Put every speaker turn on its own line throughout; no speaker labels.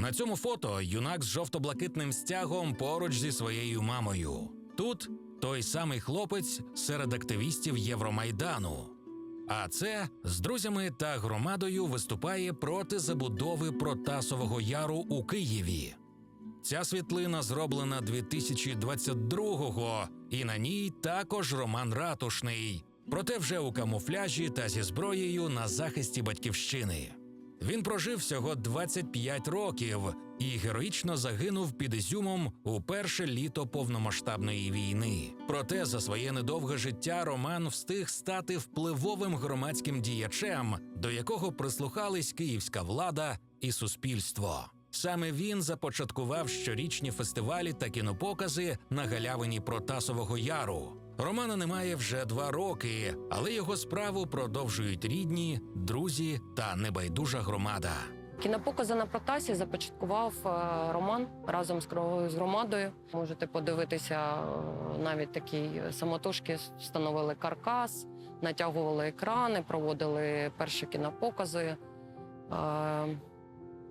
На цьому фото юнак з жовто-блакитним стягом поруч зі своєю мамою. Тут той самий хлопець серед активістів Євромайдану. А це з друзями та громадою виступає проти забудови Протасового яру у Києві. Ця світлина зроблена 2022-го, і на ній також Роман Ратушний, проте вже у камуфляжі та зі зброєю на захисті батьківщини. Він прожив всього 25 років і героїчно загинув під Ізюмом у перше літо повномасштабної війни. Проте за своє недовге життя Роман встиг стати впливовим громадським діячем, до якого прислухались київська влада і суспільство. Саме він започаткував щорічні фестивалі та кінопокази на галявині Протасового Яру. Романа немає вже два роки, але його справу продовжують рідні, друзі та небайдужа громада.
Кінопокази на Протасі започаткував е, Роман разом з з громадою. Можете подивитися е, навіть такі самотужки встановили каркас, натягували екрани, проводили перші кінопокази. Е,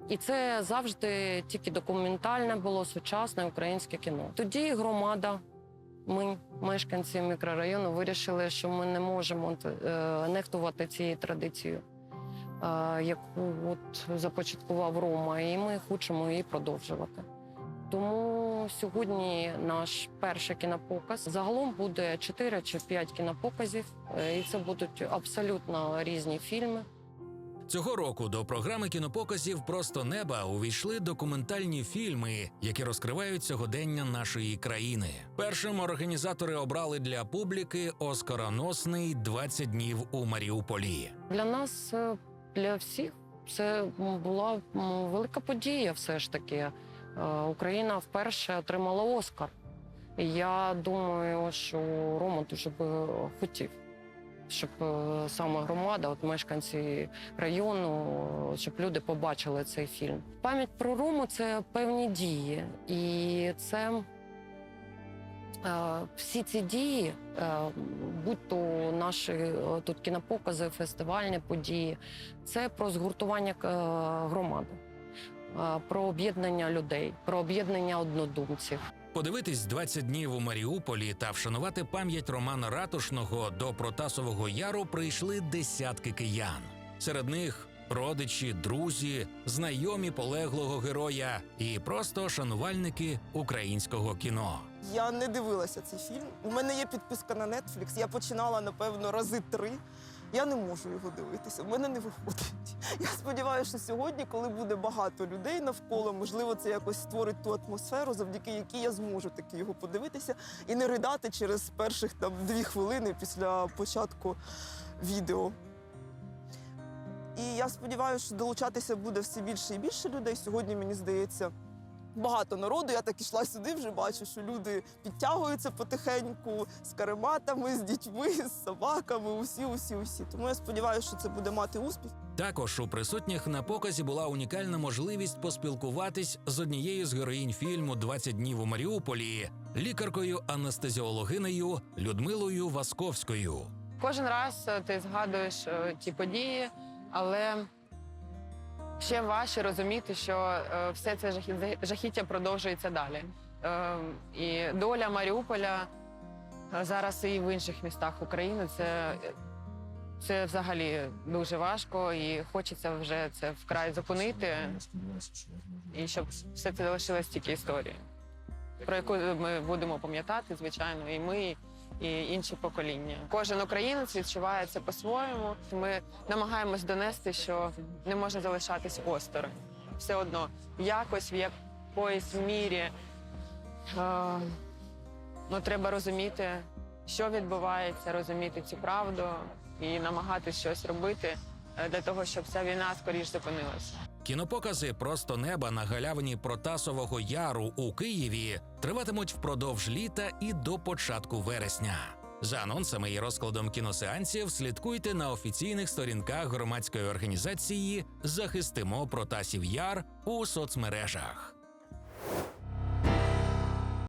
І це завжди тільки документальне було сучасне українське кіно. Тоді громада, ми, мешканці мікрорайону, вирішили, що ми не можемо е, нехтувати цією традицією е, яку от започаткував Рома, і ми хочемо її продовжувати. Тому сьогодні наш перший кінопоказ. Загалом буде 4 чи 5 кінопоказів, е, і це будуть абсолютно різні фільми.
Цього року до програми кінопоказів Просто неба увійшли документальні фільми, які розкривають сьогодення нашої країни. Першим організатори обрали для публіки оскароносний «20 днів у Маріуполі.
Для нас, е, для всіх, це була велика подія. Все ж таки, Е, Україна вперше отримала Оскар. Я думаю, що Рома дуже би хотів, щоб е, саме громада, от мешканці району, щоб люди побачили цей фільм. Пам'ять про Рому це певні дії, і це. Е, Всі ці дії, е, будь то наші тут кінопокази, фестивальні події, це про згуртування громади, про об'єднання людей, про об'єднання однодумців.
Подивитись 20 днів у Маріуполі та вшанувати пам'ять Романа Ратушного до Протасового Яру прийшли десятки киян. Серед них родичі, друзі, знайомі полеглого героя і просто шанувальники українського кіно.
Я не дивилася цей фільм. У мене є підписка на Netflix. Я починала, напевно, рази три. Я не можу його дивитися. В мене не виходить. Я сподіваюся, що сьогодні, коли буде багато людей навколо, можливо, це якось створить ту атмосферу, завдяки якій я зможу таки його подивитися і не ридати через перших там дві хвилини після початку відео. І я сподіваюся, що долучатися буде все більше і більше людей. Сьогодні, мені здається, багато народу. Я так ішла сюди, вже бачу, що люди підтягуються потихеньку з карематами, з дітьми, з собаками. Усі, усі, усі. Тому я сподіваюся, що це буде мати успіх.
Також у присутніх на показі була унікальна можливість поспілкуватись з однією з героїнь фільму «20 днів у Маріуполі, лікаркою анестезіологинею Людмилою Васковською.
Кожен раз е, ти згадуєш е, ті події, але ще важче розуміти, що е, все це жахіття продовжується далі. Е, І доля Маріуполя е, зараз і в інших містах України це, це взагалі дуже важко, і хочеться вже це вкрай зупинити, і щоб все це залишилось тільки історією, про яку ми будемо пам'ятати, звичайно, і ми, і інші покоління. Кожен українець відчуває це по-своєму. Ми намагаємось донести, що не можна залишатись осторонь. Все одно якось в якоїсь мірі е, ну, треба розуміти, що відбувається, розуміти цю правду і намагатись щось робити е, для того, щоб ця війна скоріш зупинилася.
Кінопокази просто неба на галявині Протасового Яру у Києві триватимуть впродовж літа і до початку вересня. За анонсами і розкладом кіносеансів слідкуйте на офіційних сторінках громадської організації Захистимо Протасів Яр у соцмережах.